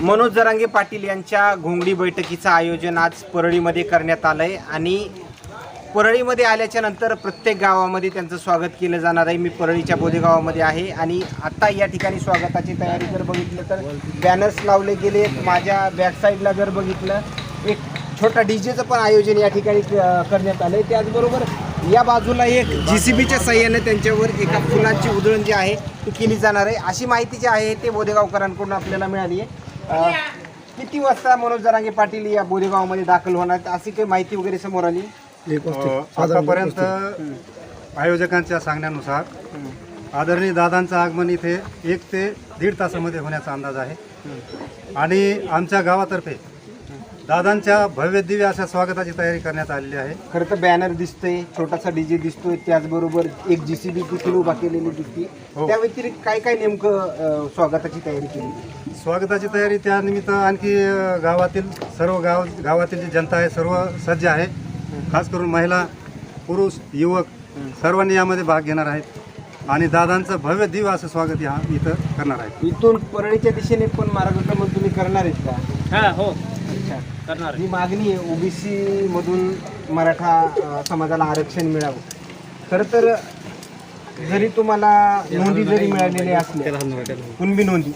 मनोज जरांगे पाटील यांच्या घोंगडी बैठकीचं आयोजन आज परळीमध्ये करण्यात आलंय आणि परळीमध्ये आल्याच्यानंतर प्रत्येक गावामध्ये त्यांचं स्वागत केलं जाणार आहे. मी परळीच्या बोदेगावामध्ये आहे आणि आता या ठिकाणी स्वागताची तयारी जर बघितलं तर बॅनर्स लावले गेले माझ्या बॅक साईडला जर बघितलं एक छोटा डीजेचं पण आयोजन या ठिकाणी करण्यात आलं आहे त्याचबरोबर या बाजूला एक जी सी बीच्या सहाय्याने त्यांच्यावर एका फुलांची उधळण जी आहे ती केली जाणार आहे. अशी माहिती जी आहे ते बोदेगावकरांकडून आपल्याला मिळाली आहे. किती वाजता मनोज जरांगे पाटील या बोदेगावमध्ये दाखल होणार? अशी काही माहिती वगैरे समोर आली? आतापर्यंत आयोजकांच्या सांगण्यानुसार आदरणीय दादांचं आगमन इथे एक ते दीड तासामध्ये होण्याचा अंदाज आहे. आणि आमच्या गावातर्फे दादांच्या भव्य दिव्य अशा स्वागताची तयारी करण्यात आलेली आहे. खरं तर बॅनर दिसतोय छोटासा डीजे दिसतोय त्याचबरोबर एक जी सी बी देखील उभा केलेली दिसते. हो. त्या व्यतिरिक्त काय काय नेमकं अ, स्वागताची तयारी केली? स्वागताची तयारी त्यानिमित्त आणखी अ, गावातील सर्व गाव गावातील जी जनता आहे सर्व सज्ज आहे. खास करून महिला पुरुष युवक सर्वांनी यामध्ये भाग घेणार आहेत. आणि दादांचं भव्य दिव्य असं स्वागत या इथं करणार आहे इथून परळीच्या दिशेने पण मार्गक्रमण तुम्ही करणार आहेत का? हा हो. अच्छा. करणार ही मागणी आहे ओबीसी मधून मराठा अ, समाजाला आरक्षण मिळावं. खरं तर जरी तुम्हाला नोंदी जरी मिळालेली असल्या कुणबी नोंदी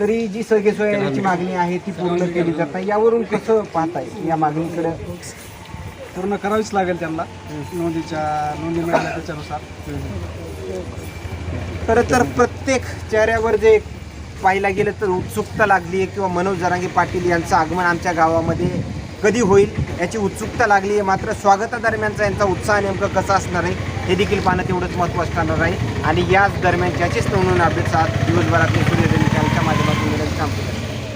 तरी जी सगळे सोयऱ्याची मागणी आहे ती पूर्ण केली जात नाही. यावरून कसं पाहताय या मागणीकडे? पूर्ण करावीच लागेल त्यांना नोंदीच्या नोंदी मिळाल्या त्याच्यानुसार. खरं तर प्रत्येक चेहऱ्यावर जे पाहायला गेलं तर उत्सुकता लागली आहे किंवा मनोज जरांगे पाटील यांचं आगमन आमच्या गावामध्ये कधी होईल याची उत्सुकता लागली आहे. मात्र स्वागतादरम्यानचा यांचा उत्साह नेमकं कसा असणार आहे हे देखील पाहणं तेवढंच महत्त्वाचं ठरणार आहे. आणि याच दरम्यान ज्याचेच नवनवीन अपडेट्स आज दिवसभरातले चॅनलच्या माध्यमातून मिळत थांबतो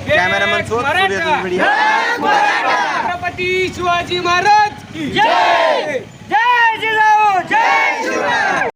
कॅमेरामन सोबत सूर्यजन मीडिया छत्रपती शिवाजी महाराज जय! जय